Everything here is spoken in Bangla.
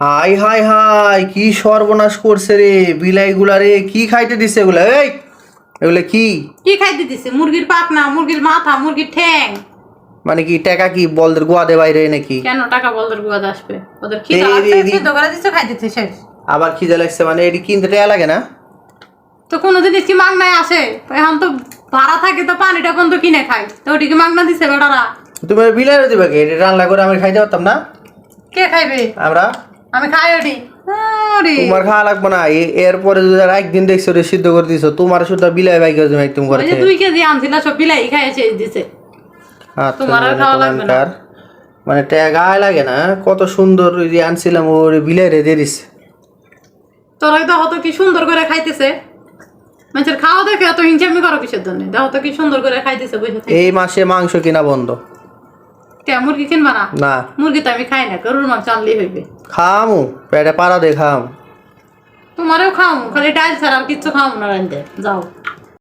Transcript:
হাই হাই হাই কি সর্বনাশ করছে রে? বিলাইগুলা রে কি খাইতে দিছে এগুলা? এই এগুলা কি? কি খাইতে দিছে? মুরগির পাখনা মুরগির মাথা মুরগির ঠ্যাং। মানে কি টাকা কি বলদের গোয়া দে বাইরে নাকি? কেন টাকা বলদের গুয়াদ আসবে? ওদের কি এই, এই, সিদ্ধ করে দিচ্ছে খাইতেছে শেষ। আবার খিদে লাগছে মানে এটি কিনতে টাকা লাগে না? তো কোনো জিনিস কি মাগনায় আসে? এখন তো ভাড়া থাকে তো পানিটা কোন তো কিনে খাই তো ওটি কি মাগনা দিছে বেটারা? তুমি বিলাই দিবে কি? রান্না করে আমি খাইতে পারতাম না? কে খাইবে? আমরা? আমি খাই ওটি। তোমার খাওয়া লাগবে না এরপরে যদি একদিন দেখছ রে সিদ্ধ করে দিছো তোমার শুধু বিলাই বাইক তুমি একদম করে দুই কেজি আনছিল সব বিলাই খাইছে দিছে। আচ্ছা, তোমার আর মানে খাওয়া লাগবে না। মানে গায়ে লাগে না কত সুন্দর যে আনছিলাম ওর বিলাই রে দিয়ে দিছে। তোরা তো কি সুন্দর করে খাইতেছে। মানুষের খাওয়া দেখে এত হিংসামি করো কিসের জন্য? দেখো তো কি সুন্দর করে খাইতেছে বসে এই মাসে মাংস কিনা বন্ধ। কে মুরগি কিনবা না? না। মুরগি তো আমি খাই না গরুর মাংস আনলেই হইবে। খামু, পেটে পাড়া দে খাম। তোমারও খাও খালি ডাল ছাড়া আর কিচ্ছু খাও না রান্ধতে যাও।